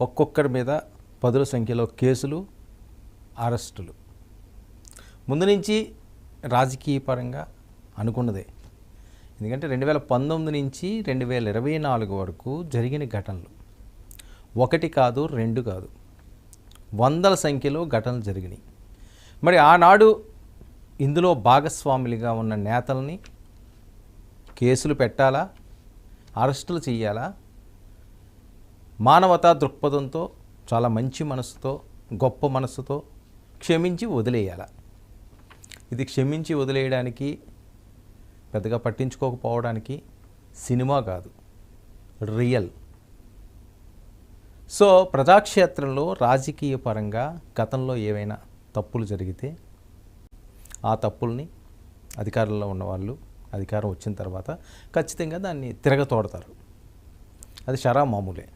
ఒక్కొక్కరి మీద పదుల సంఖ్యలో కేసులు అరెస్టులు. ముందు నుంచి రాజకీయపరంగా అనుకున్నదే. ఎందుకంటే రెండు వేల పంతొమ్మిది నుంచి రెండు వేల ఇరవై నాలుగు వరకు జరిగిన ఘటనలు. ఒకటి కాదు రెండు కాదు. వందల సంఖ్యలో ఘటనలు జరిగినాయి. మరి ఆనాడు ఇందులో భాగస్వాములుగా ఉన్న నేతల్ని కేసులు పెట్టాలా? అరెస్టులు చేయాలా మానవతా దృక్పథంతో చాలా మంచి మనసుతో గొప్ప మనసుతో క్షమించి వదిలేయాల. ఇది క్షమించి వదిలేయడానికి పెద్దగా పట్టించుకోకపోవడానికి సినిమా కాదు రియల్. సో ప్రజాక్షేత్రంలో రాజకీయ పరంగా గతంలో ఏవైనా తప్పులు జరిగితే ఆ తప్పుల్ని అధికారంలో ఉన్నవాళ్ళు అధికారం వచ్చిన తర్వాత ఖచ్చితంగా దాన్ని తిరగతోడతారు అది షరా మామూలే.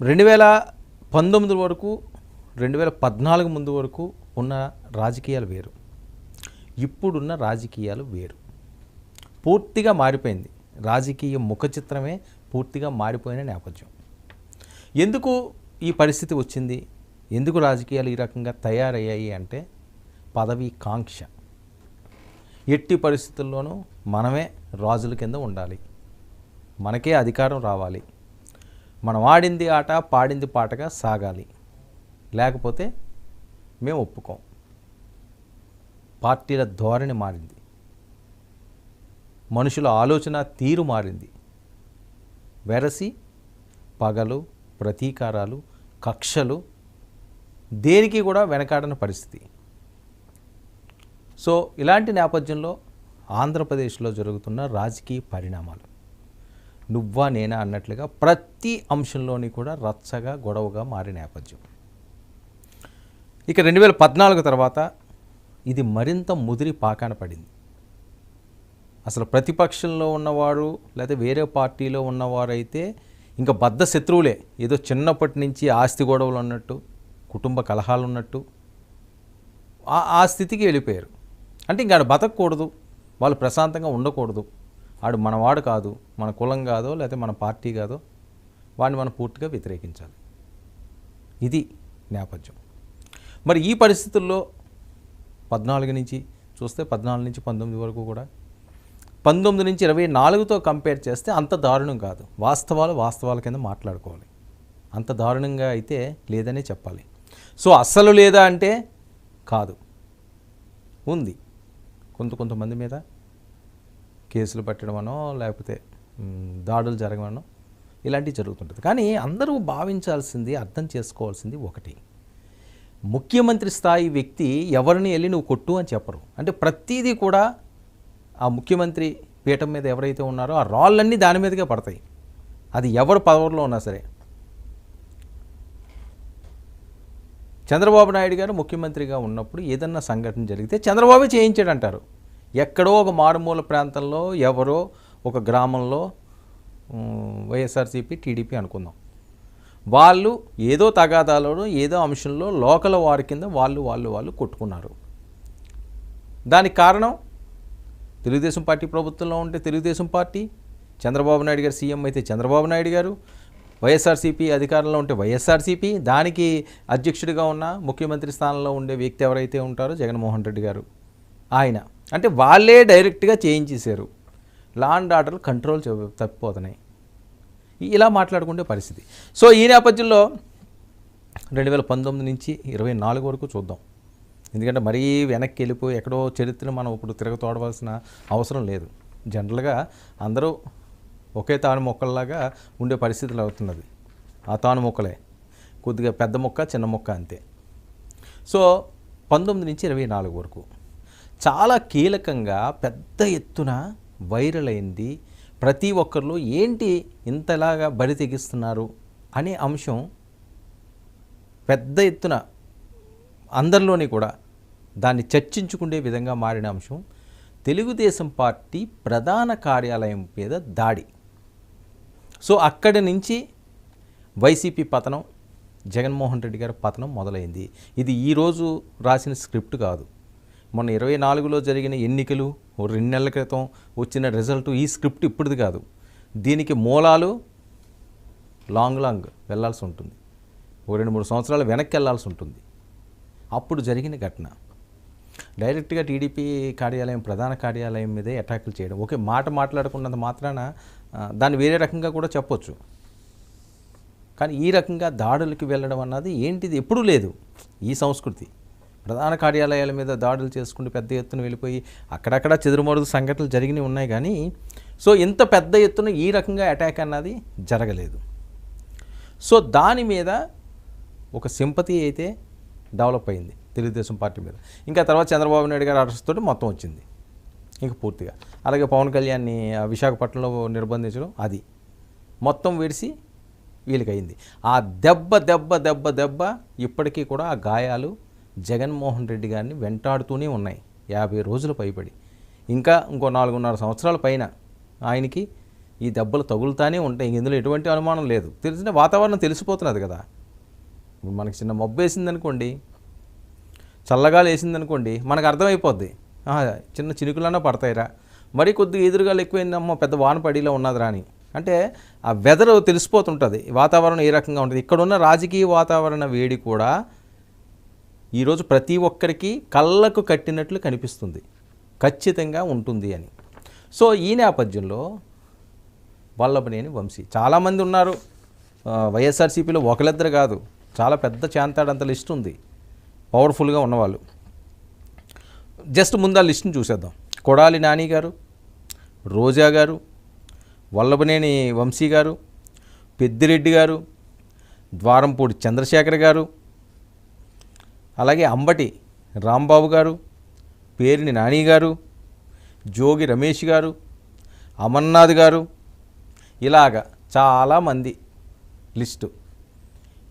రెండు వేల పంతొమ్మిది వరకు రెండు వేల పద్నాలుగు ముందు వరకు ఉన్న రాజకీయాలు వేరు. ఇప్పుడున్న రాజకీయాలు వేరు. పూర్తిగా మారిపోయింది. రాజకీయ ముఖ చిత్రమే పూర్తిగా మారిపోయిన నేపథ్యం. ఎందుకు ఈ పరిస్థితి వచ్చింది? ఎందుకు రాజకీయాలు ఈ రకంగా తయారయ్యాయి అంటే పదవీ కాంక్ష. ఎట్టి పరిస్థితుల్లోనూ మనమే రాజుల కింద ఉండాలి. మనకే అధికారం రావాలి. మనం ఆడింది ఆట పాడింది పాటగా సాగాలి. లేకపోతే మేము ఒప్పుకోం. పార్టీల ధోరణి మారింది. మనుషుల ఆలోచన తీరు మారింది. వెరసి పగలు ప్రతీకారాలు కక్షలు దేనికి కూడా వెనకాడని పరిస్థితి. సో ఇలాంటి నేపథ్యంలో ఆంధ్రప్రదేశ్లో జరుగుతున్న రాజకీయ పరిణామాలు. నువ్వా నేనా అన్నట్లుగా ప్రతి అంశంలోని కూడా రచ్చగా గొడవగా మారే నేపథ్యం. ఇక రెండు వేల పద్నాలుగు తర్వాత ఇది మరింత ముదిరి పాకాన పడింది. అసలు ప్రతిపక్షంలో ఉన్నవారు లేదా వేరే పార్టీలో ఉన్నవారైతే ఇంకా బద్ధ శత్రువులే. ఏదో చిన్నప్పటి నుంచి ఆస్తి గొడవలు ఉన్నట్టు కుటుంబ కలహాలు ఉన్నట్టు ఆ ఆ స్థితికి వెళ్ళిపోయారు. అంటే ఇంకా బతకూడదు వాళ్ళు ప్రశాంతంగా ఉండకూడదు. ఆడు మనవాడు కాదు మన కులం కాదో లేకపోతే మన పార్టీ కాదో వాడిని మనం పూర్తిగా వ్యతిరేకించాలి. ఇది నేపథ్యం. మరి ఈ పరిస్థితుల్లో పద్నాలుగు నుంచి చూస్తే పద్నాలుగు నుంచి పంతొమ్మిది వరకు కూడా పంతొమ్మిది నుంచి ఇరవై నాలుగుతో కంపేర్ చేస్తే అంత దారుణం కాదు. వాస్తవాలు వాస్తవాల కింద మాట్లాడుకోవాలి. అంత దారుణంగా అయితే లేదనే చెప్పాలి. సో అస్సలు లేదా అంటే కాదు. ఉంది. కొంత కొంతమంది మీద కేసులు పెట్టడమనో లేకపోతే దాడులు జరగమనో ఇలాంటివి జరుగుతుంటుంది. కానీ అందరూ భావించాల్సింది అర్థం చేసుకోవాల్సింది ఒకటి. ముఖ్యమంత్రి స్థాయి వ్యక్తి ఎవరిని వెళ్ళి నువ్వు కొట్టు అని చెప్పరు. అంటే ప్రతీదీ కూడా ఆ ముఖ్యమంత్రి పీఠం మీద ఎవరైతే ఉన్నారో ఆ రాళ్ళన్నీ దాని మీదకే పడతాయి. అది ఎవరు పవర్లో ఉన్నా సరే. చంద్రబాబు నాయుడు గారు ముఖ్యమంత్రిగా ఉన్నప్పుడు ఏదన్నా సంఘటన జరిగితే చంద్రబాబు చేయించాడు అంటారు ఎక్కడో ఒక మారుమూల ప్రాంతంలో ఎవరో ఒక గ్రామంలో వైఎస్ఆర్సీపీ టీడీపీ అనుకుందాం. వాళ్ళు ఏదో తగాదాలోనూ ఏదో అంశంలో లోకల్ వారి కింద వాళ్ళు వాళ్ళు వాళ్ళు కొట్టుకున్నారు. దానికి కారణం? తెలుగుదేశం పార్టీ ప్రభుత్వంలో ఉంటే తెలుగుదేశం పార్టీ. చంద్రబాబు నాయుడు గారు సీఎం అయితే చంద్రబాబు నాయుడు గారు. వైఎస్ఆర్సీపీ అధికారంలో ఉంటే వైఎస్ఆర్సీపీ. దానికి అధ్యక్షుడిగా ఉన్న ముఖ్యమంత్రి స్థానంలో ఉండే వ్యక్తి ఎవరైతే ఉంటారో జగన్మోహన్ రెడ్డి గారు. ఆయన. అంటే వాళ్ళే డైరెక్ట్గా చేయించేశారు లా అండ్ ఆర్డర్ కంట్రోల్ తప్పిపోతున్నాయి. ఇలా మాట్లాడుకుంటే పరిస్థితి. సో ఈ నేపథ్యంలో రెండు వేల పంతొమ్మిది నుంచి ఇరవై నాలుగు వరకు చూద్దాం. ఎందుకంటే మరీ వెనక్కి వెళ్ళిపోయి ఎక్కడో చరిత్రను మనం ఇప్పుడు తిరగతోడవలసిన అవసరం లేదు. జనరల్గా అందరూ ఒకే తాను మొక్కల్లాగా ఉండే పరిస్థితులు అవుతున్నది. ఆ తాను మొక్కలే. కొద్దిగా పెద్ద మొక్క చిన్న మొక్క అంతే. సో పంతొమ్మిది నుంచి ఇరవై నాలుగు వరకు చాలా కీలకంగా పెద్ద ఎత్తున వైరల్ అయింది ప్రతి ఒక్కరిలో ఏంటి ఇంతలాగా బరి తెగిస్తున్నారు అనే అంశం పెద్ద ఎత్తున అందరిలోని కూడా దాన్ని చర్చించుకునే విధంగా మారిన అంశం తెలుగుదేశం పార్టీ ప్రధాన కార్యాలయం మీద దాడి. సో అక్కడి నుంచి వైసీపీ పతనం జగన్మోహన్ రెడ్డి గారి పతనం మొదలైంది. ఇది ఈరోజు రాసిన స్క్రిప్ట్ కాదు. మొన్న ఇరవై నాలుగులో జరిగిన ఎన్నికలు ఓ రెండు నెలల క్రితం వచ్చిన రిజల్ట్ ఈ స్క్రిప్ట్ ఇప్పుడుది కాదు. దీనికి మూలాలు లాంగ్ లాంగ్ వెళ్ళాల్సి ఉంటుంది. ఓ రెండు మూడు సంవత్సరాలు వెనక్కి వెళ్ళాల్సి ఉంటుంది. అప్పుడు జరిగిన ఘటన. డైరెక్ట్గా టీడీపీ కార్యాలయం ప్రధాన కార్యాలయం మీదే అటాకులు చేయడం. ఓకే మాట మాట్లాడుకున్నంత మాత్రాన దాన్ని వేరే రకంగా కూడా చెప్పొచ్చు. కానీ ఈ రకంగా దాడులకు వెళ్ళడం అన్నది ఏంటిది? ఎప్పుడూ లేదు ఈ సంస్కృతి. ప్రధాన కార్యాలయాల మీద దాడులు చేసుకుంటూ పెద్ద ఎత్తున వెళ్ళిపోయి అక్కడక్కడ చెదురుమరుగు సంఘటనలు జరిగినవి ఉన్నాయి కానీ సో ఇంత పెద్ద ఎత్తున ఈ రకంగా అటాక్ అన్నది జరగలేదు. సో దాని మీద ఒక సింపతి అయితే డెవలప్ అయింది తెలుగుదేశం పార్టీ మీద. ఇంకా తర్వాత చంద్రబాబు నాయుడు గారు అరెస్ట్ తోటి మొత్తం వచ్చింది. ఇంకా పూర్తిగా. అలాగే పవన్ కళ్యాణ్ని ఆ విశాఖపట్నంలో నిర్బంధించడం అది. మొత్తం విడిసి వీళ్ళకయింది ఆ దెబ్బ దెబ్బ దెబ్బ దెబ్బ ఇప్పటికీ కూడా ఆ గాయాలు జగన్మోహన్ రెడ్డి గారిని వెంటాడుతూనే ఉన్నాయి. యాభై రోజులు పైబడి. ఇంకా ఇంకో నాలుగున్నర సంవత్సరాల పైన ఆయనకి ఈ దెబ్బలు తగులుతానే ఉంటాయి. ఇందులో ఎటువంటి అనుమానం లేదు. తెలిసిన వాతావరణం తెలిసిపోతున్నది కదా. ఇప్పుడు మనకి చిన్న మబ్బు వేసిందనుకోండి చల్లగాలి వేసిందనుకోండి మనకు అర్థమైపోద్ది. చిన్న చినుకులన్నా పడతాయిరా. మరి కొద్దిగా ఎదురుగాలు ఎక్కువైందమ్మో పెద్ద వాన పడిలో ఉన్నదిరా అని. అంటే ఆ వెదర్ తెలిసిపోతుంటుంది. వాతావరణం ఏ రకంగా ఉంటుంది? ఇక్కడున్న రాజకీయ వాతావరణ వేడి కూడా ఈరోజు ప్రతి ఒక్కరికి కళ్ళకు కట్టినట్లు కనిపిస్తుంది. ఖచ్చితంగా ఉంటుంది అని. సో ఈ నేపథ్యంలో వల్లభనేని వంశీ. చాలామంది ఉన్నారు. వైఎస్ఆర్సీపీలో ఒకరిద్దరు కాదు. చాలా పెద్ద చాంతాడంత లిస్ట్ ఉంది. పవర్ఫుల్గా ఉన్నవాళ్ళు. జస్ట్ ముందు ఆ లిస్ట్ని చూసేద్దాం. కొడాలి నాని గారు రోజా గారు వల్లభనేని వంశీ గారు పెద్దిరెడ్డి గారు ద్వారంపూడి చంద్రశేఖర్ గారు అలాగే అంబటి రాంబాబు గారు పేరిని నాని గారు జోగి రమేష్ గారు అమర్నాథ్ గారు ఇలాగా చాలామంది లిస్టు.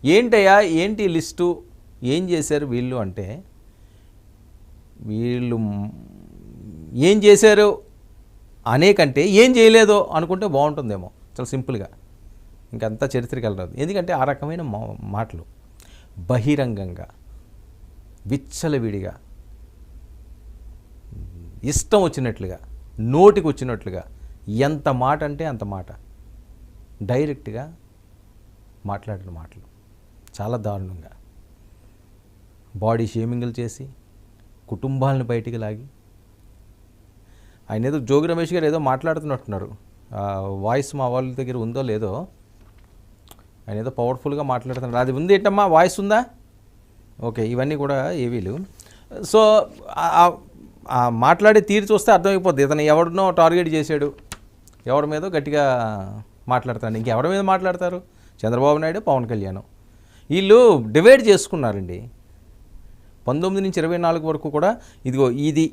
ఏంటయ్యా ఏంటి లిస్టు? ఏం చేశారు వీళ్ళు అంటే వీళ్ళు ఏం చేశారు? అనేకంటే ఏం చేయలేదో అనుకుంటే బాగుంటుందేమో చాలా సింపుల్గా. ఇంకంతా చరిత్రకి వెళ్ళరాదు. ఎందుకంటే ఆ రకమైన మా- మాటలు బహిరంగంగా. విచ్చలవిడిగా. ఇష్టం వచ్చినట్లుగా నోటికి వచ్చినట్లుగా ఎంత మాట అంటే అంత మాట. డైరెక్ట్గా మాట్లాడిన మాటలు. చాలా దారుణంగా. బాడీ షేమింగ్లు చేసి కుటుంబాలను బయటికి లాగి. ఆయన ఏదో జోగి రమేష్ గారు ఏదో మాట్లాడుతున్నట్టున్నారు. వాయిస్ మా వాళ్ళ దగ్గర ఉందో లేదో. ఆయన ఏదో పవర్ఫుల్గా మాట్లాడుతున్నారు. అది ఉంది ఏంటమ్మా? వాయిస్ ఉందా? ఓకే ఇవన్నీ కూడా ఏవీలు సో మాట్లాడే తీరు చూస్తే అర్థమైపోద్ది. ఇతను ఎవరినో టార్గెట్ చేశాడు. ఎవరి మీదో గట్టిగా మాట్లాడతాడు. ఇంకెవరి మీద మాట్లాడతారు? చంద్రబాబు నాయుడు పవన్ కళ్యాణ్. వీళ్ళు డివైడ్ చేసుకున్నారండి. పంతొమ్మిది నుంచి ఇరవై నాలుగు వరకు కూడా ఇదిగో ఇది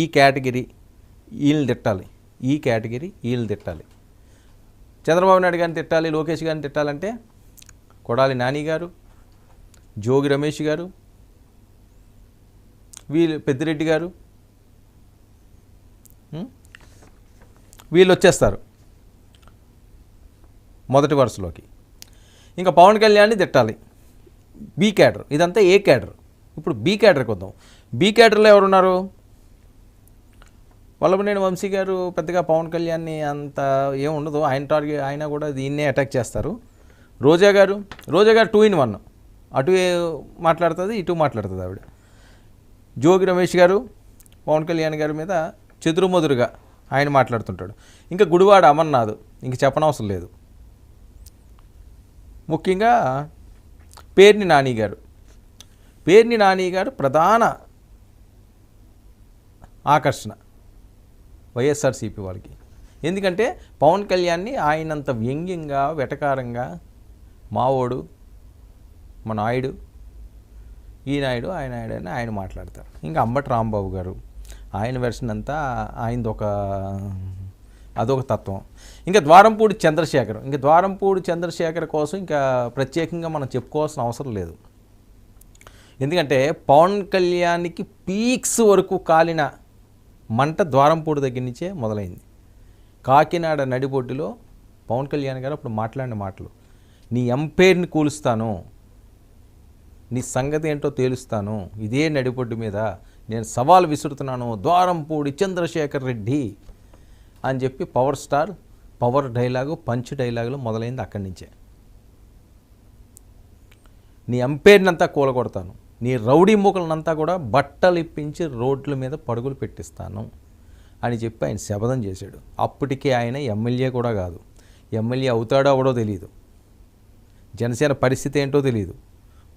ఈ కేటగిరీ వీళ్ళని తిట్టాలి. ఈ కేటగిరీ వీళ్ళు తిట్టాలి. చంద్రబాబు నాయుడు గారిని తిట్టాలి లోకేష్ గారిని తిట్టాలంటే కొడాలి నాని గారు జోగి రమేష్ గారు వీళ్ళు పెద్దిరెడ్డి గారు వీళ్ళు వచ్చేస్తారు మొదటి వరుసలోకి. ఇంకా పవన్ కళ్యాణ్ని తిట్టాలి. బీ క్యాడర్ ఇదంతా ఏ క్యాడర్? ఇప్పుడు బీ క్యాడర్కి వద్దాం బీ క్యాడర్లో ఎవరున్నారు? వల్లభనేని వంశీ గారు పెద్దగా పవన్ కళ్యాణ్ని అంత ఏముండదు ఆయన టార్గెట్ ఆయన కూడా దీన్నే అటాక్ చేస్తారు. రోజా గారు రోజా గారు టూ ఇన్ వన్ అటు మాట్లాడుతుంది ఇటు మాట్లాడుతుంది ఆవిడ. జోగి రమేష్ గారు పవన్ కళ్యాణ్ గారి మీద చెదురుమదురుగా ఆయన మాట్లాడుతుంటాడు. ఇంకా గుడివాడ అమర్నాథ్ ఇంక చెప్పనవసరం లేదు. ముఖ్యంగా పేర్ని నాని గారు. పేర్ని నాని గారు ప్రధాన ఆకర్షణ వైఎస్ఆర్సీపీ వాళ్ళకి. ఎందుకంటే పవన్ కళ్యాణ్ని ఆయనంత వ్యంగ్యంగా వెటకారంగా మావోడు మా నాయుడు. ఈ నాయుడు ఆయన నాయుడు అని ఆయన మాట్లాడతారు. ఇంకా అంబటి రాంబాబు గారు ఆయన వెర్షన్ అంతా ఆయనది ఒక అదొక తత్వం. ఇంకా ద్వారంపూడి చంద్రశేఖర్ ఇంకా ద్వారంపూడి చంద్రశేఖర్ కోసం ఇంకా ప్రత్యేకంగా మనం చెప్పుకోవాల్సిన అవసరం లేదు. ఎందుకంటే పవన్ కళ్యాణ్కి పీక్స్ వరకు కాలిన మంట ద్వారంపూడి దగ్గర నుంచే మొదలైంది. కాకినాడ నడిబొడ్డులో పవన్ కళ్యాణ్ గారు అప్పుడు మాట్లాడిన మాటలు నీ ఎంపైర్ని కూలుస్తాను. నీ సంగతి ఏంటో తేలుస్తాను. ఇదే నడిబొడ్డు మీద నేను సవాల్ విసురుతున్నాను. ద్వారంపూడి చంద్రశేఖర్ రెడ్డి అని చెప్పి power star power dialogue punch డైలాగులు మొదలైంది అక్కడి నుంచే. నీ అంపేర్నంతా కూలగొడతాను. నీ రౌడీ మూకలనంతా కూడా బట్టలు ఇప్పించి రోడ్ల మీద పడుగులు పెట్టిస్తాను అని చెప్పి ఆయన శపథం చేశాడు. అప్పటికే ఆయన ఎమ్మెల్యే కూడా కాదు. ఎమ్మెల్యే అవుతాడో అవడో తెలియదు జనసేన పరిస్థితి ఏంటో తెలియదు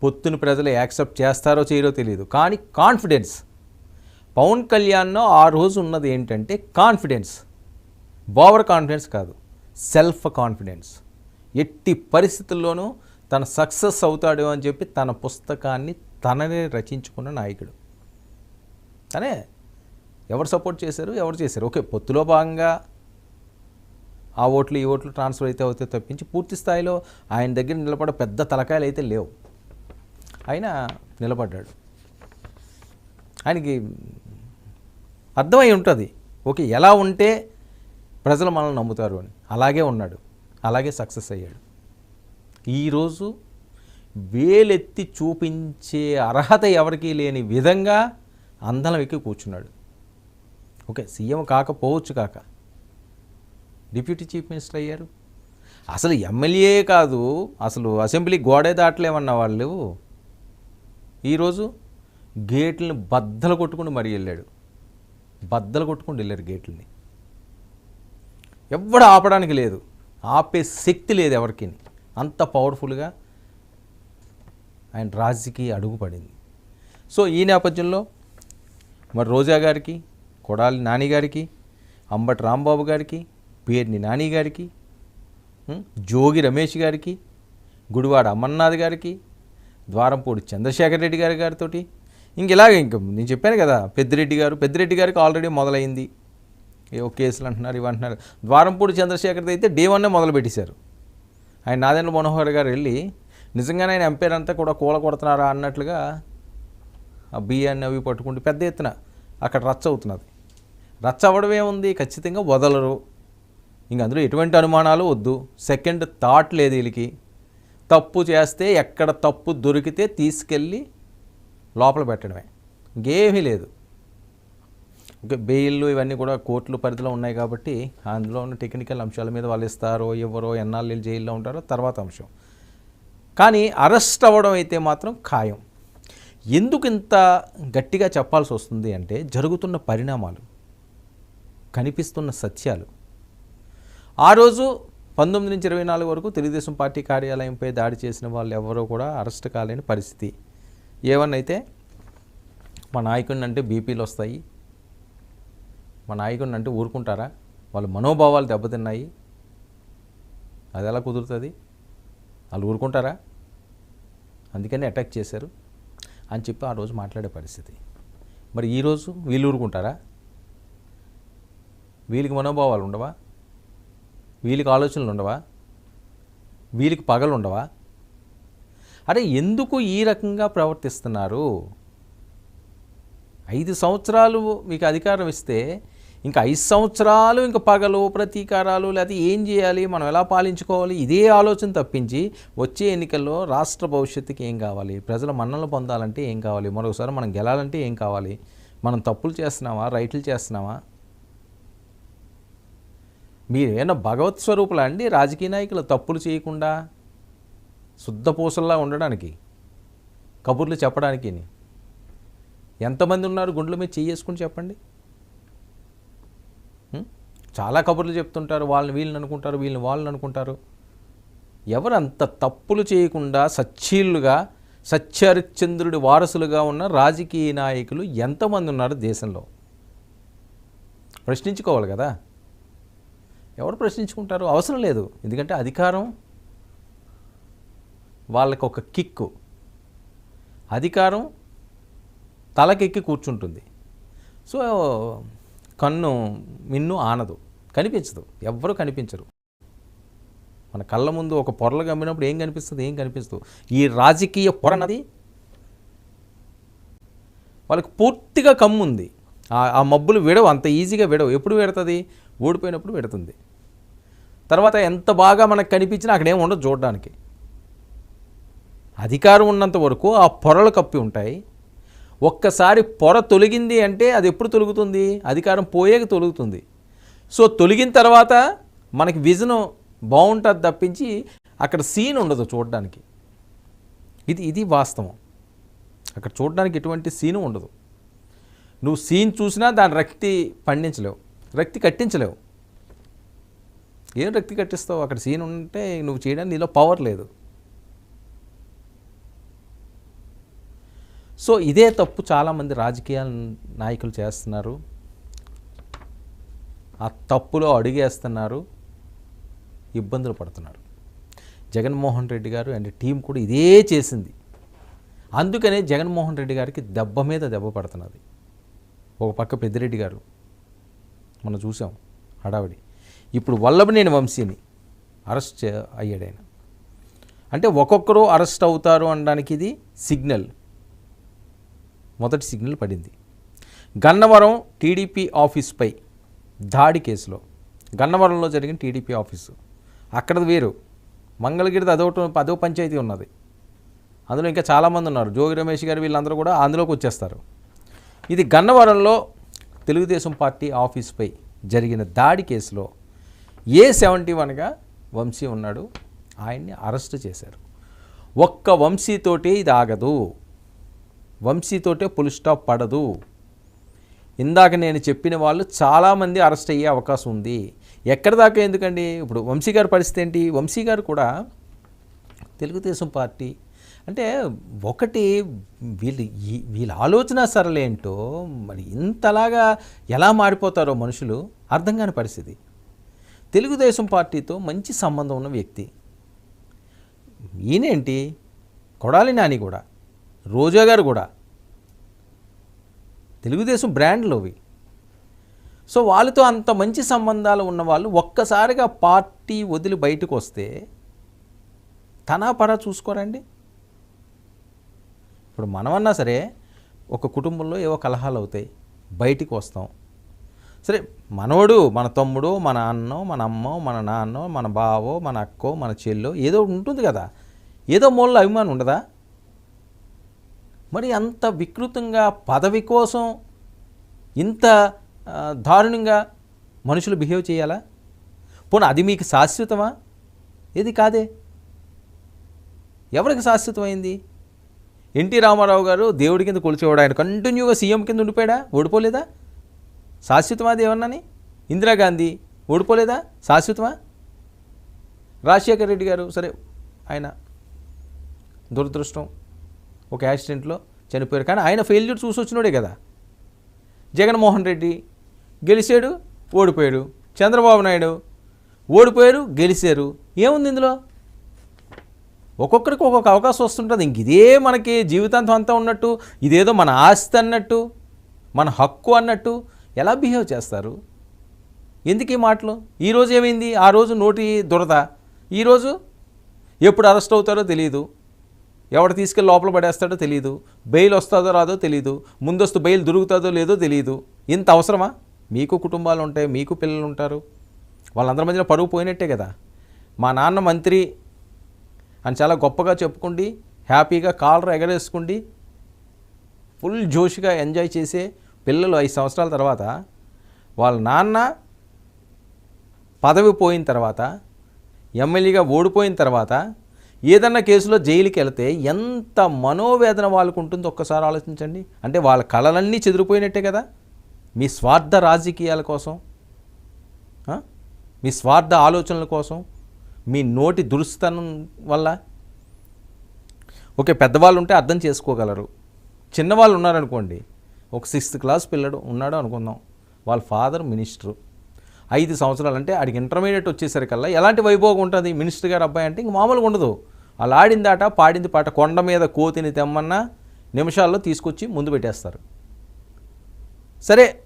పొత్తును ప్రజలు యాక్సెప్ట్ చేస్తారో చేయరో తెలియదు. కానీ కాన్ఫిడెన్స్. పవన్ కళ్యాణ్లో ఆ రోజు ఉన్నది ఏంటంటే కాన్ఫిడెన్స్. ఓవర్ కాన్ఫిడెన్స్ కాదు సెల్ఫ్ కాన్ఫిడెన్స్. ఎట్టి పరిస్థితుల్లోనూ తన సక్సెస్ అవుతాడు అని చెప్పి తన పుస్తకాన్ని తననే రచించుకున్న నాయకుడు. తనే ఎవరు సపోర్ట్ చేశారు? ఎవరు చేశారు? ఓకే పొత్తులో భాగంగా ఆ ఓట్లు ఈ ఓట్లు ట్రాన్స్ఫర్ అయితే అవుతాయి తప్పించి పూర్తి స్థాయిలో ఆయన దగ్గర నిలబడ పెద్ద తలకాయలు అయితే లేవు. ఆయన నిలబడ్డాడు. ఆయనకి అర్థమై ఉంటుంది. ఓకే ఎలా ఉంటే ప్రజలు మనల్ని నమ్ముతారు అని. అలాగే ఉన్నాడు. అలాగే సక్సెస్ అయ్యాడు. ఈరోజు వేలెత్తి చూపించే అర్హత ఎవరికీ లేని విధంగా అందలం ఎక్కి కూర్చున్నాడు. ఓకే సీఎం కాకపోవచ్చు కాక. డిప్యూటీ చీఫ్ మినిస్టర్ అయ్యారు. అసలు ఎమ్మెల్యే కాదు. అసలు అసెంబ్లీ గోడే దాటలేమన్న వాళ్ళు ఈరోజు గేట్లను బద్దలు కొట్టుకుని మరీ వెళ్ళాడు. బద్దలు కొట్టుకుని వెళ్ళారు గేట్లని. ఎవ్వడు ఆపడానికి లేదు. ఆపే శక్తి లేదు ఎవరికి. అంత పవర్ఫుల్గా ఆయన రాజకీయ అడుగు పడింది. సో ఈ నేపథ్యంలో మరి రోజా గారికి కొడాలి నాని గారికి అంబటి రాంబాబు గారికి పేర్ని నాని గారికి జోగి రమేష్ గారికి గుడివాడ అమర్నాథ్ గారికి ద్వారంపూడి చంద్రశేఖర్ రెడ్డి గారి గారితో ఇంక ఇలాగ ఇంక నేను చెప్పాను కదా పెద్దిరెడ్డి గారు పెద్దిరెడ్డి గారికి ఆల్రెడీ మొదలైంది. ఏవో కేసులు అంటున్నారు ఇవంటున్నారు ద్వారంపూడి చంద్రశేఖర్ అయితే డే వన్నే మొదలు పెట్టేశారు ఆయన నాదెండ్ల మనోహర్ గారు వెళ్ళి నిజంగానే ఆయన ఎంపైర్ అంతా కూడా కూల కొడుతున్నారా? అన్నట్లుగా ఆ బియ్యాన్ని అవి పట్టుకుంటూ పెద్ద ఎత్తున అక్కడ రచ్చ అవుతున్నది. రచ్చ అవ్వడమే ఉంది ఖచ్చితంగా వదలరు. ఇంక అందులో ఎటువంటి అనుమానాలు వద్దు. సెకండ్ థాట్ లేదు వీళ్ళకి. తప్పు చేస్తే ఎక్కడ తప్పు దొరికితే తీసుకెళ్ళి లోపల పెట్టడమే. ఇంకేమీ లేదు. ఇంకా బెయిల్లు ఇవన్నీ కూడా కోర్టులు పరిధిలో ఉన్నాయి కాబట్టి అందులో ఉన్న టెక్నికల్ అంశాల మీద వాళ్ళు ఇస్తారో ఎవరో ఎన్నాళ్ళు జైల్లో ఉంటారో తర్వాత అంశం. కానీ అరెస్ట్ అవ్వడం అయితే మాత్రం ఖాయం. ఎందుకు ఇంత గట్టిగా చెప్పాల్సి వస్తుంది అంటే జరుగుతున్న పరిణామాలు కనిపిస్తున్న సత్యాలు. ఆ రోజు పంతొమ్మిది నుంచి ఇరవై నాలుగు వరకు తెలుగుదేశం పార్టీ కార్యాలయంపై దాడి చేసిన వాళ్ళు ఎవరో కూడా అరెస్ట్ కాలేని పరిస్థితి. ఏమన్నైతే మా నాయకుడిని అంటే బీపీలు వస్తాయి. మా నాయకుడిని అంటే ఊరుకుంటారా? వాళ్ళ మనోభావాలు దెబ్బతిన్నాయి. అది ఎలా కుదురుతుంది? వాళ్ళు ఊరుకుంటారా? అందుకని అటాక్ చేశారు అని చెప్పి ఆ రోజు మాట్లాడే పరిస్థితి. మరి ఈరోజు వీళ్ళు ఊరుకుంటారా? వీళ్ళకి మనోభావాలు ఉండవా? వీళ్ళకి ఆలోచనలు ఉండవా? వీళ్ళకి పగలు ఉండవా? అరే ఎందుకు ఈ రకంగా ప్రవర్తిస్తున్నారు? ఐదు సంవత్సరాలు మీకు అధికారం ఇస్తే ఇంకా ఐదు సంవత్సరాలు ఇంకా పగలు ప్రతీకారాలు లేకపోతే ఏం చేయాలి మనం ఎలా పాలించుకోవాలి ఇదే ఆలోచన తప్పించి వచ్చే ఎన్నికల్లో రాష్ట్ర భవిష్యత్తుకి ఏం కావాలి? ప్రజల మన్నలు పొందాలంటే ఏం కావాలి? మరొకసారి మనం గెలాలంటే ఏం కావాలి? మనం తప్పులు చేస్తున్నామా? రైట్లు చేస్తున్నామా? మీరేమైనా భగవత్ స్వరూపులా అండి? రాజకీయ నాయకులు తప్పులు చేయకుండా శుద్ధపూసల్లా ఉండడానికి కబుర్లు చెప్పడానికి ఎంతమంది ఉన్నారు గుండెల మీద చేసుకుని చెప్పండి? చాలా కబుర్లు చెప్తుంటారు వాళ్ళని వీళ్ళని అనుకుంటారు వీళ్ళని వాళ్ళని అనుకుంటారు. ఎవరు అంత తప్పులు చేయకుండా సచ్చీలుగా సత్యహరిశ్చంద్రుడి వారసులుగా ఉన్న రాజకీయ నాయకులు ఎంతమంది ఉన్నారు దేశంలో? ప్రశ్నించుకోవాలి కదా? ఎవరు ప్రశ్నించుకుంటారు? అవసరం లేదు. ఎందుకంటే అధికారం వాళ్ళకి ఒక కిక్కు. అధికారం తలకెక్కి కూర్చుంటుంది. సో కన్ను మిన్ను ఆనదు. కనిపించదు. ఎవ్వరూ కనిపించరు. మన కళ్ళ ముందు ఒక పొరలు గమ్మినప్పుడు ఏం కనిపిస్తుంది? ఏం కనిపిస్తుంది? ఈ రాజకీయ పొరనది వాళ్ళకి పూర్తిగా కమ్ముంది. ఆ- ఆ మబ్బులు విడవు. అంత ఈజీగా విడవు. ఎప్పుడు విడుతుంది? ఓడిపోయినప్పుడు విడుతుంది. తర్వాత ఎంత బాగా మనకు కనిపించినా అక్కడేమి ఉండదు చూడడానికి. అధికారం ఉన్నంత వరకు ఆ పొరలు కప్పి ఉంటాయి. ఒక్కసారి పొర తొలగింది అంటే అది ఎప్పుడు తొలుగుతుంది? అధికారం పోయేకి తొలుగుతుంది. సో తొలగిన తర్వాత మనకి విజన్ బాగుంటుంది తప్పించి అక్కడ సీన్ ఉండదు చూడడానికి. ఇది ఇది వాస్తవం. అక్కడ చూడడానికి ఎటువంటి సీను ఉండదు. నువ్వు సీన్ చూసినా దాని రక్తి పండించలేవు. రక్తి కట్టించలేవు. ఏం రక్తి కట్టిస్తావు? అక్కడ సీన్ ఉంటే నువ్వు చేయడానికి నీలో పవర్ లేదు. సో ఇదే తప్పు చాలామంది రాజకీయ నాయకులు చేస్తున్నారు. ఆ తప్పులో అడుగేస్తున్నారు. ఇబ్బందులు పడుతున్నారు. జగన్మోహన్ రెడ్డి గారు అండ్ టీం కూడా ఇదే చేసింది. అందుకనే జగన్మోహన్ రెడ్డి గారికి దెబ్బ మీద దెబ్బ పడుతున్నది. ఒక పక్క పెద్దిరెడ్డి గారు మనం చూసాం హడావిడి. ఇప్పుడు వల్లభనేని వంశీని అరెస్ట్ చే అయ్యాడు ఆయన. అంటే ఒక్కొక్కరు అరెస్ట్ అవుతారు అనడానికి ఇది సిగ్నల్. మొదటి సిగ్నల్ పడింది. గన్నవరం టీడీపీ ఆఫీస్పై దాడి కేసులో. గన్నవరంలో జరిగిన టీడీపీ ఆఫీసు. అక్కడది వేరు. మంగళగిరిది అదొకటి అదో పంచాయతీ ఉన్నది. అందులో ఇంకా చాలామంది ఉన్నారు. జోగి రమేష్ గారు వీళ్ళందరూ కూడా అందులోకి వచ్చేస్తారు. ఇది గన్నవరంలో తెలుగుదేశం పార్టీ ఆఫీస్పై జరిగిన దాడి కేసులో ఏ సెవెంటీ వన్గా వంశీ ఉన్నాడు? ఆయన్ని అరెస్ట్ చేశారు. ఒక్క వంశీతోటే ఇది ఆగదు. వంశీతోటే పులి స్టాప్ పడదు. ఇందాక నేను చెప్పిన వాళ్ళు చాలామంది అరెస్ట్ అయ్యే అవకాశం ఉంది. ఎక్కడి దాకా ఎందుకండి? ఇప్పుడు వంశీ గారి పరిస్థితి ఏంటి? వంశీ గారు కూడా తెలుగుదేశం పార్టీ అంటే ఒకటి వీళ్ళు వీళ్ళ ఆలోచన సరలేంటో మరి ఇంతలాగా ఎలా మారిపోతారో మనుషులు అర్థం కాని పరిస్థితి. తెలుగుదేశం పార్టీతో మంచి సంబంధం ఉన్న వ్యక్తి. ఈయనేంటి? కొడాలి నాని కూడా రోజా గారు కూడా. తెలుగుదేశం బ్రాండ్లు అవి సో వాళ్ళతో అంత మంచి సంబంధాలు ఉన్న వాళ్ళు ఒక్కసారిగా పార్టీ వదిలి బయటకు వస్తే తనా పరా చూసుకోరండి. ఇప్పుడు మనమన్నా సరే ఒక కుటుంబంలో ఏవో కలహాలు అవుతాయి బయటికి వస్తాం. సరే మనోడు మన తమ్ముడు మన అన్నో మన అమ్మో మన నాన్నో మన బావో మన అక్కో మన చెల్లో ఏదో ఉంటుంది కదా. ఏదో మూలలో అభిమానం ఉండదా? మరి అంత వికృతంగా పదవి కోసం ఇంత దారుణంగా మనుషులు బిహేవ్ చేయాలా? పోనీ అది మీకు శాశ్వతమా? ఏది కాదే? ఎవరికి శాశ్వతమైంది? ఎన్టీ రామారావు గారు దేవుడి కింద కొలిచేవాడు ఆయన కంటిన్యూగా సీఎం కింద ఉండిపోయాడా? ఓడిపోలేదా? శాశ్వతమా ఏమన్నాని ఇందిరాగాంధీ ఓడిపోలేదా? శాశ్వతమా? రాజశేఖర రెడ్డి గారు సరే ఆయన దురదృష్టం ఒక యాక్సిడెంట్లో చనిపోయారు. కానీ ఆయన ఫెయిల్యూర్ చూసి వచ్చినోడే కదా. జగన్మోహన్ రెడ్డి గెలిచాడు ఓడిపోయాడు. చంద్రబాబు నాయుడు ఓడిపోయారు గెలిచారు. ఏముంది ఇందులో? ఒక్కొక్కరికి ఒక్కొక్క అవకాశం వస్తుంటుంది. ఇంక ఇదే మనకి జీవితాంతం అంతా ఉన్నట్టు ఇదేదో మన ఆస్తి అన్నట్టు మన హక్కు అన్నట్టు ఎలా బిహేవ్ చేస్తారు? ఎందుకు ఈ మాటలు? ఈరోజు ఏమైంది? ఆ రోజు నోటి దురద. ఈరోజు ఎప్పుడు అరెస్ట్ అవుతారో తెలియదు ఎవడు తీసుకెళ్ళి లోపల పడేస్తాడో తెలియదు బెయిల్ వస్తుందో రాదో తెలియదు ముందస్తు బెయిల్ దొరుకుతుందో లేదో తెలియదు ఇంత అవసరమా? మీకు కుటుంబాలు ఉంటాయి మీకు పిల్లలు ఉంటారు. వాళ్ళందరి మధ్యన పరువు పోయినట్టే కదా. మా నాన్న మంత్రి అని చాలా గొప్పగా చెప్పుకుండి హ్యాపీగా కాలర్ ఎగరేసుకుండి ఫుల్ జోష్గా ఎంజాయ్ చేసే పిల్లలు ఐదు సంవత్సరాల తర్వాత వాళ్ళ నాన్న పదవి పోయిన తర్వాత ఎమ్మెల్యేగా ఓడిపోయిన తర్వాత ఏదన్నా కేసులో జైలుకి వెళితే ఎంత మనోవేదన వాళ్ళకు ఉంటుందో ఒక్కసారి ఆలోచించండి. అంటే వాళ్ళ కళలన్నీ చెదిరిపోయినట్టే కదా. మీ స్వార్థ రాజకీయాల కోసం మీ స్వార్థ ఆలోచనల కోసం మీ నోటి దురుస్తనం వల్ల. ఓకే పెద్దవాళ్ళు ఉంటే అర్థం చేసుకోగలరు. చిన్నవాళ్ళు ఉన్నారనుకోండి ఒక సిక్స్త్ క్లాస్ పిల్లడు ఉన్నాడు అనుకుందాం. వాళ్ళ ఫాదర్ మినిస్టరు. ఐదు సంవత్సరాలు అంటే ఆడికి ఇంటర్మీడియట్ వచ్చేసరికల్లా ఎలాంటి వైభోగం ఉంటుంది? మినిస్టర్ గారు అబ్బాయి అంటే ఇంక మామూలుగా ఉండదు. వాళ్ళు ఆడిందాట పాడింది పాట కొండ మీద కోతిని తెమ్మన్నా నిమిషాల్లో తీసుకొచ్చి ముందు పెట్టేస్తారు. సరే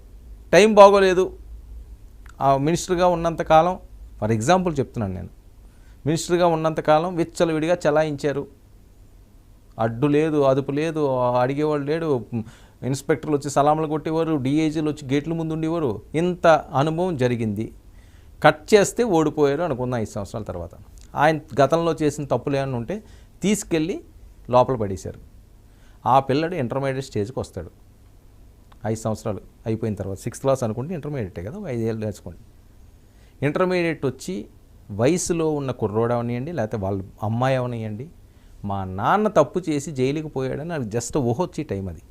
టైం బాగోలేదు. ఆ మినిస్టర్గా ఉన్నంత కాలం ఫర్ ఎగ్జాంపుల్ చెప్తున్నాను నేను. మినిస్టర్గా ఉన్నంత కాలం విచ్చలవిడిగా చలాయించారు. అడ్డు లేదు అదుపు లేదు అడిగేవాళ్ళు లేడు. ఇన్స్పెక్టర్లు వచ్చి సలాములు కొట్టేవారు డిఐజీలు వచ్చి గేట్ల ముందు ఉండేవారు. ఇంత అనుభవం జరిగింది. కట్ చేస్తే ఓడిపోయారు అనుకున్న ఐదు సంవత్సరాల తర్వాత. ఆయన గతంలో చేసిన తప్పులు ఏమైనా ఉంటే తీసుకెళ్ళి లోపల పడేశారు. ఆ పిల్లడు ఇంటర్మీడియట్ స్టేజ్కి వస్తాడు. ఐదు సంవత్సరాలు అయిపోయిన తర్వాత సిక్స్త్ క్లాస్ అనుకుంటే ఇంటర్మీడియటే కదా ఒక ఐదేళ్ళు నేర్చుకోండి. ఇంటర్మీడియట్ వచ్చి వయసులో ఉన్న కుర్రోడు అవనియండి లేకపోతే వాళ్ళ అమ్మాయి అవనియండి మా నాన్న తప్పు చేసి జైలుకి పోయాడని నాకు జస్ట్ ఊహ టైం అది.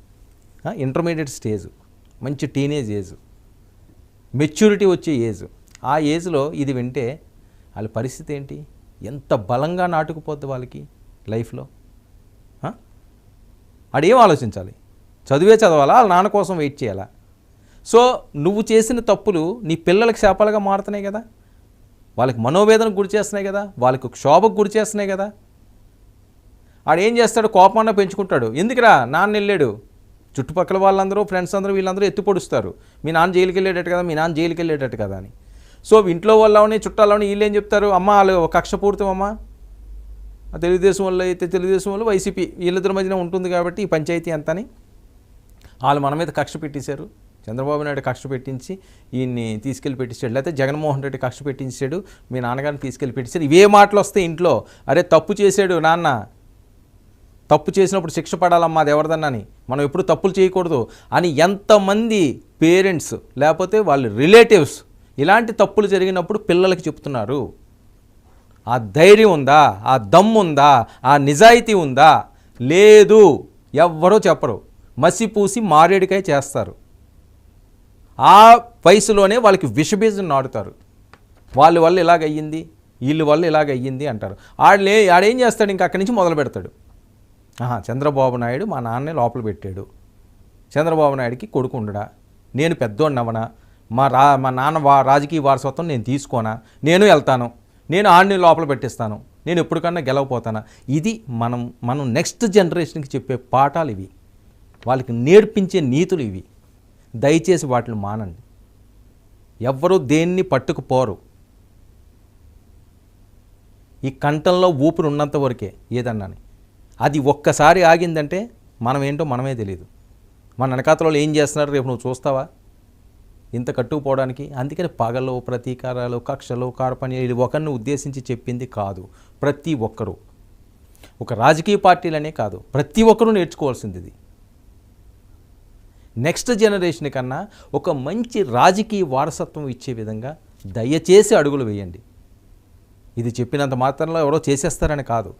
ఇంటర్మీడియట్ స్టేజ్ మంచి టీనేజ్ ఏజ్ మెచ్యూరిటీ వచ్చే ఏజ్ ఆ ఏజ్లో ఇది వింటే వాళ్ళ పరిస్థితి ఏంటి? ఎంత బలంగా నాటుకుపోద్ది వాళ్ళకి లైఫ్లో ఆ? ఆడేం ఆలోచించాలి? చదివే చదవాలా? వాళ్ళ నాన్న కోసం వెయిట్ చేయాలా? సో నువ్వు చేసిన తప్పులు నీ పిల్లలకు శాపాలుగా మారుతున్నాయి కదా? వాళ్ళకి మనోవేదనకు గురి చేస్తున్నాయి కదా? వాళ్ళకు క్షోభకు గురి చేస్తున్నాయి కదా? ఆడేం చేస్తాడు? కోపాన్న పెంచుకుంటాడు. ఎందుకురా? నాన్న వెళ్ళాడు. చుట్టుపక్కల వాళ్ళందరూ ఫ్రెండ్స్ అందరూ వీళ్ళందరూ ఎత్తి పొడుస్తారు. మీ నాన్న జైలుకి వెళ్ళేటట్టు కదా మీ నాన్న జైలుకి వెళ్ళేటట్టు కదా అని. సో ఇంట్లో వాళ్ళని చుట్టాలని వీళ్ళు ఏం చెప్తారు? అమ్మ వాళ్ళు కక్షపూర్తం అమ్మ. ఆ తెలుగుదేశం వాళ్ళు అయితే తెలుగుదేశం వాళ్ళు వైసీపీ వీళ్ళిద్దరి మధ్యన ఉంటుంది కాబట్టి ఈ పంచాయతీ అంతని వాళ్ళు మన మీద కక్ష పెట్టేశారు. చంద్రబాబు నాయుడు కక్ష పెట్టించి ఈయన్ని తీసుకెళ్ళి పెట్టించాడు లేకపోతే జగన్మోహన్ రెడ్డి కక్ష పెట్టించాడు. మీ నాన్నగారిని తీసుకెళ్ళి పెట్టించాడు ఇవే మాటలు వస్తాయి ఇంట్లో. అరే తప్పు చేశాడు నాన్న. తప్పు చేసినప్పుడు శిక్ష పడాలమ్మా అది మనం ఎప్పుడు తప్పులు చేయకూడదు. అని ఎంతమంది పేరెంట్స్ లేకపోతే వాళ్ళ రిలేటివ్స్ ఇలాంటి తప్పులు జరిగినప్పుడు పిల్లలకి చెప్తున్నారు. ఆ ధైర్యం ఉందా? ఆ దమ్ము ఉందా? ఆ నిజాయితీ ఉందా? లేదు. ఎవ్వరూ చెప్పరు. మసిపూసి మారేడికాయ చేస్తారు. ఆ వయసులోనే వాళ్ళకి విషబీజం నాడుతారు వాళ్ళ వల్ల ఇలాగ అయ్యింది వీళ్ళ వల్ల ఇలాగ అయ్యింది అంటారు. ఆడలే ఆడేం చేస్తాడు? ఇంకా అక్కడి నుంచి మొదలు పెడతాడు చంద్రబాబు నాయుడు మా నాన్నే లోపల పెట్టాడు. చంద్రబాబు నాయుడికి కొడుకు ఉండడా? నేను పెద్దోడిని అవనా మా రా మా నాన్న వా రాజకీయ వారసత్వం నేను తీసుకోనా? నేను వెళ్తాను. నేను ఆడిని లోపల పెట్టిస్తాను. నేను ఎప్పటికన్నా గెలవపోతానా? ఇది మనం మనం నెక్స్ట్ జనరేషన్కి చెప్పే పాఠాలు ఇవి. వాళ్ళకి నేర్పించే నీతులు ఇవి. దయచేసి వాటిని మానండి. ఎవ్వరూ దేన్ని పట్టుకుపోరు. ఈ కంఠంలో ఊపిరి ఉన్నంత వరకే ఏదన్నాని. అది ఒక్కసారి ఆగిందంటే మనం ఏంటో మనమే తెలియదు మన వెనకాతలో ఏం చేస్తున్నారు? రేపు నువ్వు చూస్తావా? ఇంత కట్టుకుపోవడానికి? అందుకని పగలు ప్రతీకారాలు కక్షలు కార్పణ్యాలు ఒకరిని ఉద్దేశించి చెప్పింది కాదు. ప్రతి ఒక్కరూ. ఒక రాజకీయ పార్టీలనే కాదు. ప్రతి ఒక్కరూ నేర్చుకోవాల్సింది ఇది నెక్స్ట్ జనరేషన్ కన్నా ఒక మంచి రాజకీయ వారసత్వం ఇచ్చే విధంగా దయచేసి అడుగులు వేయండి. ఇది చెప్పినంత మాత్రంలో ఎవరో చేసేస్తారని కాదు.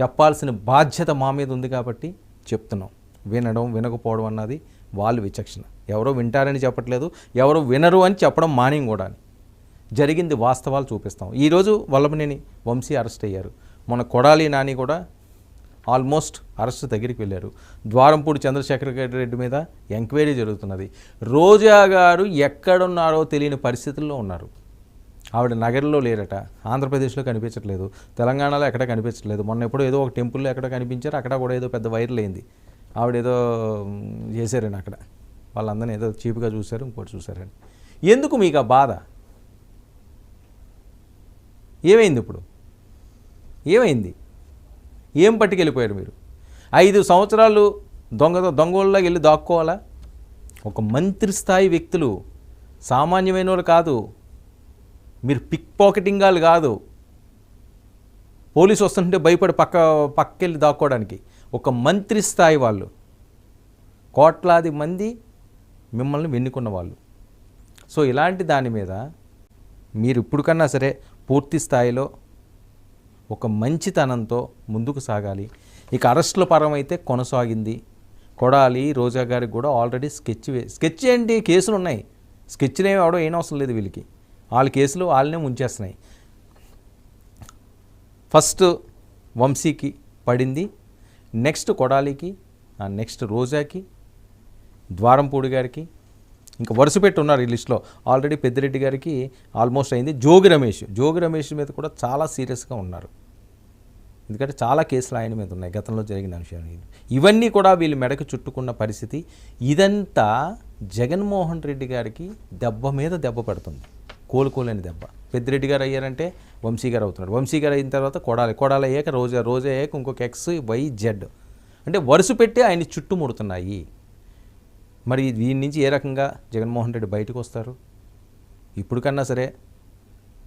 చెప్పాల్సిన బాధ్యత మా మీద ఉంది కాబట్టి చెప్తున్నాం. వినడం వినకపోవడం అన్నది వాళ్ళు విచక్షణ. ఎవరో వింటారని చెప్పట్లేదు ఎవరో వినరు అని చెప్పడం మానేం కూడా జరిగింది వాస్తవాలు చూపిస్తాం. ఈరోజు వల్లభనేని వంశీ అరెస్ట్ అయ్యారు. మన కొడాలి నాని కూడా ఆల్మోస్ట్ అరెస్ట్ దగ్గరికి వెళ్ళారు. ద్వారంపూడి చంద్రశేఖర్ రెడ్డి మీద ఎంక్వైరీ జరుగుతున్నది. రోజా గారు ఎక్కడున్నారో తెలియని పరిస్థితుల్లో ఉన్నారు. ఆవిడ నగరంలో లేరట. ఆంధ్రప్రదేశ్లో కనిపించట్లేదు. తెలంగాణలో ఎక్కడ కనిపించట్లేదు. మొన్న ఎప్పుడో ఏదో ఒక టెంపుల్లో ఎక్కడ కనిపించారు. అక్కడ కూడా ఏదో పెద్ద వైరల్ అయింది. ఆవిడ ఏదో మ్, చేశారని అక్కడ. వాళ్ళందరినీ ఏదో చీప్గా చూశారు ఇంకోటి చూశారని ఎందుకు మీకు ఆ బాధ? ఏమైంది ఇప్పుడు? ఏమైంది? ఏం పట్టుకెళ్ళిపోయారు మీరు? ఐదు సంవత్సరాలు దొంగ దొంగోళ్ళకి వెళ్ళి దాక్కోవాలా? ఒక మంత్రి స్థాయి వ్యక్తులు సామాన్యమైన వాళ్ళు కాదు మీరు పిక్ పాకెటింగ్ కాదు. పోలీసు వస్తుంటే భయపడి పక్క పక్కెళ్ళి దాక్కోవడానికి ఒక మంత్రి స్థాయి వాళ్ళు. కోట్లాది మంది మిమ్మల్ని వెన్నుకున్న వాళ్ళు. సో ఇలాంటి దాని మీద మీరు ఇప్పుడు కన్నా సరే పూర్తి స్థాయిలో ఒక మంచితనంతో ముందుకు సాగాలి. ఇక అరెస్టుల అయితే కొనసాగింది. కొడాలి రోజా గారికి కూడా ఆల్రెడీ స్కెచ్ స్కెచ్ ఏంటి? కేసులు ఉన్నాయి స్కెచ్లు ఏమి అవడం ఏం అవసరం లేదు వీళ్ళకి. వాళ్ళ కేసులు వాళ్ళనే ముంచేస్తున్నాయి. ఫస్ట్ వంశీకి పడింది నెక్స్ట్ కొడాలికి ఆ నెక్స్ట్ రోజాకి ద్వారంపూడి గారికి ఇంకా వరుస పెట్టి ఉన్నారు ఈ లిస్ట్లో. ఆల్రెడీ పెద్దిరెడ్డి గారికి ఆల్మోస్ట్ అయింది. జోగి రమేష్ జోగి రమేష్ మీద కూడా చాలా సీరియస్గా ఉన్నారు. ఎందుకంటే చాలా కేసులు ఆయన మీద ఉన్నాయి గతంలో జరిగిన అంశాలు ఇవన్నీ కూడా వీళ్ళు మెడకు చుట్టుకున్న పరిస్థితి. ఇదంతా జగన్మోహన్ రెడ్డి గారికి దెబ్బ మీద దెబ్బ పడుతుంది. కోలుకోలేని దెబ్బ. పెద్దిరెడ్డి గారు అయ్యారంటే వంశీ గారు అవుతున్నాడు. వంశీ గారు అయిన తర్వాత కొడాలి. కొడాలి అయ్యాక రోజా రోజా అయ్యాక ఇంకొక ఎక్స్ వై జెడ్ అంటే వరుస పెట్టి ఆయన చుట్టుముడుతున్నాయి. మరి దీని నుంచి ఏ రకంగా జగన్మోహన్ రెడ్డి బయటకు వస్తారు? ఇప్పుడు కన్నా సరే